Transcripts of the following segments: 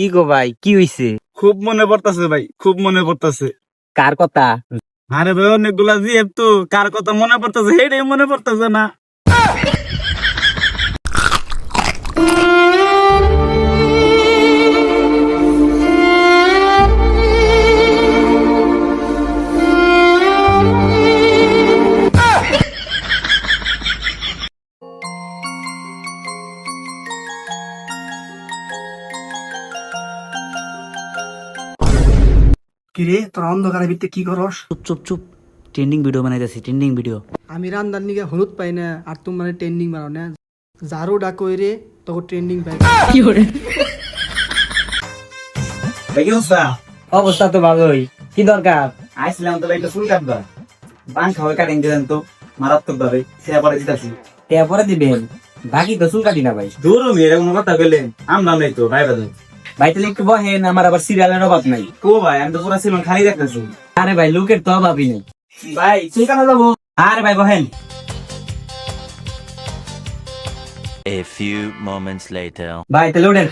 কি গো ভাই কি হইছে? খুব মনে পড়তাছে ভাই খুব মনে পড়তাছে। কার কথা? আরে ভাই অনেকগুলা জিএফ তো কার কথা মনে পড়তাছে? হেডে মনে পড়তাছে না। কিরে তোর অন্ধকারের ভিত্তি কি করস? চুপ চুপ চুপ। ট্রেন্ডিং ভিডিও বানাইতেছি ট্রেন্ডিং ভিডিও আমি রান্দার নিকে হলুদ পাই না আর তুমি মানে ট্রেন্ডিং বানাও না। যারও ডাকো রে তখন ট্রেন্ডিং পাই। ভাই কি অবস্থা? অবস্থা তো ভালোই। কি দরকার? আইছিলাম তো একটা ফুল কাটবা। বান খাওয়া কাটিং দিলেন তো মারাত্মক ভাবে সে পরে দিতাছি। টেয়া পরে দিবেন? বাকি তো চুল কাটি না ভাই। দূর এরকম কথা বললেন আমরা নাই তো ভাই বাদে ভাই তাহলে একটু বহেন আমার আবার সিরিয়ালের অভাব নাই। কো ভাই আমি তো পুরা সিনেমা খালি দেখতেছি। আরে ভাই লোকের তো অভাবই নেই। ভাই চুল কাটা যাব আরে ভাই বহেন। A few moments later. ভাই তাহলে ওঠেন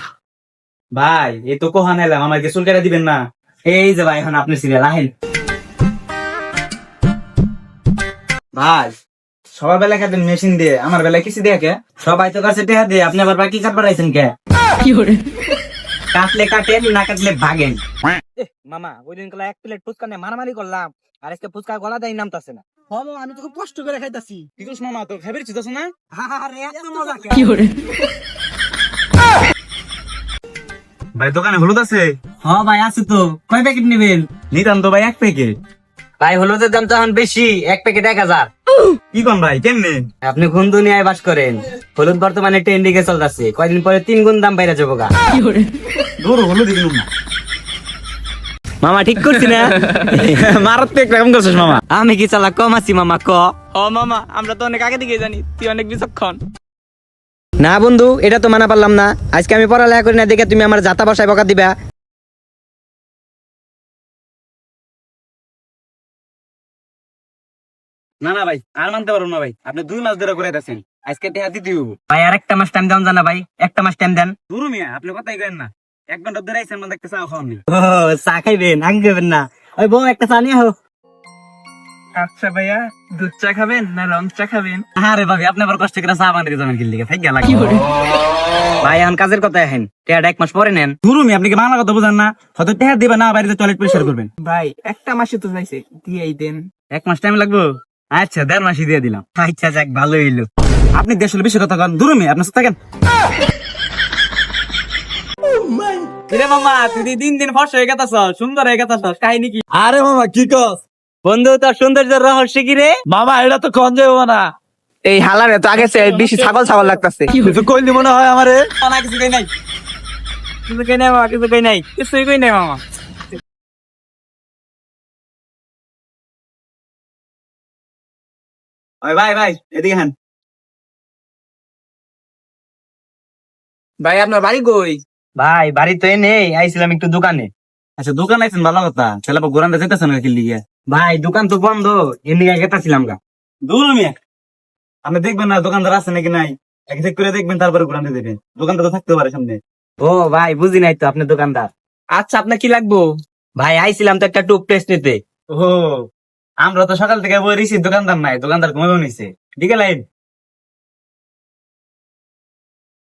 ভাই এই তো কোহান এলাম আমাকে চুল কাটা দিবেন না। এই যে ভাই এখন আপনি সিরিয়াল আহেন। ভাই সবার বেলা খাতেন মেশিন দিয়ে আমার বেলা কিছু দিয়ে কে? সবাই তো কাছে টেহা দিয়ে আপনি আবার বাকি কাটবার আইছেন কে? কাটলে কাটেন না কাটলে ভাগেন। মামা ওই দিন এক প্লেট ফুচকা নিয়ে মারামারি করলাম আর আজকে ফুচকা গলা দেয় নামতাছে না। হম আমি তো খুব কষ্ট করে খাইতাছি। কি করছ মামা তো খাবার চিতাছ না? আরে এত মজা কে? ভাই দোকানে হলুদ আছে? হ ভাই আছে তো। কয় প্যাকেট নেবেন? নিতাম তো ভাই এক প্যাকেট ভাই হলুদের দাম তো এখন বেশি এক প্যাকেট এক হাজার। কি কোন ভাই কেমনে? আপনি কোন দুনিয়ায় বাস করেন? হলুদ বর্তমানে ট্রেন্ডিং এ চলতেছে। কয়দিন পরে তিন গুণ দাম বাইরে যাব গা দূর হলুদ কিনুম না। মামা ঠিক করছি না? মারাত্মক কেমন করছিস মামা। আমি কি চালা কম আছি মামা ক? ও মামা আমরা তো অনেক আগে থেকে জানি তুই অনেক বিচক্ষণ। না বন্ধু এটা তো মানা পারলাম না। আজকে আমি পড়ালেখা করি না দেখে তুমি আমার যাতা বসায় বকা দিবা। না না ভাই আর মানতে পারব না ভাই। আপনি দুই মাস ধরে করে আজকে টেহা দিতে ভাই আর একটা মাস টাইম দেন জানা ভাই। একটা মাস টাইম দেন। দূর মিয়া আপনি কথাই কেন না। এক ঘণ্টা ধরে আইছেন মানে দেখতে চাও খাওয়ানি ও চা খাইবেন আগে খাবেন না। ওই বউ একটা চা নিয়ে হো আচ্ছা ভাইয়া দুধ চা খাবেন না রং চা খাবেন? আরে ভাবি আপনি আবার কষ্ট করে চা বানিয়ে যাবেন গেলা ভাই এখন কাজের কথা আহেন টেয়াটা এক মাস পরে নেন। দূর মিয়া আপনি কি বাংলা কথা বুঝেন না? হয়তো টেহা দিবে না বাড়িতে টয়লেট পরিষ্কার করবেন। ভাই একটা মাসে তো যাইছে দিয়েই দেন। এক মাস টাইম লাগবে? আচ্ছা দেড় মাসই দিয়ে দিলাম। আচ্ছা যাক ভালো হইল। আপনি দেশের বেশি কথা কন দূর আপনার আপনি সাথে থাকেন। রে মামা তুই দিন দিন ফর্স হয়ে গেতাছ সুন্দর হয়ে গেতাছ কাহিনী কি? আরে মামা কি কস? বন্ধু তোর সৌন্দর্য রহস্য কি রে? মামা এটা তো কন যাব না এই হালারে তো আগে বেশি ছাগল ছাগল লাগতাছে। কিছু কইলি মনে হয় আমারে? না কিছু কই নাই। কিছু কই নাই মামা কিছু কই নাই। কিছুই কই নাই মামা। ওই ভাই ভাই এদিকে হান। ভাই আপনার বাড়ি কই? ভাই বাড়ি তো নেই আইছিলাম একটু দোকানে। আচ্ছা দোকান আইছেন ভালো কথা। ছেলে গোরান যেতেছেন না কিল্লি গিয়া ভাই দোকান তো বন্ধ এদিকে গেতাছিলাম গা। দূর মিয়া। আপনি দেখবেন না দোকানদার আছে নাকি নাই? এক চেক করে দেখবেন তারপরে ঘুরানো দেবেন দোকানদার তো থাকতে পারে সামনে। ও ভাই বুঝি নাই তো আপনি দোকানদার। আচ্ছা আপনার কি লাগবো? ভাই আইছিলাম তো একটা টুথপেস্ট নিতে। ও আমরা তো সকাল থেকে বই রিসি দোকানদার নাই দোকানদার ঘুমাবে নিছে। ঠিক আছে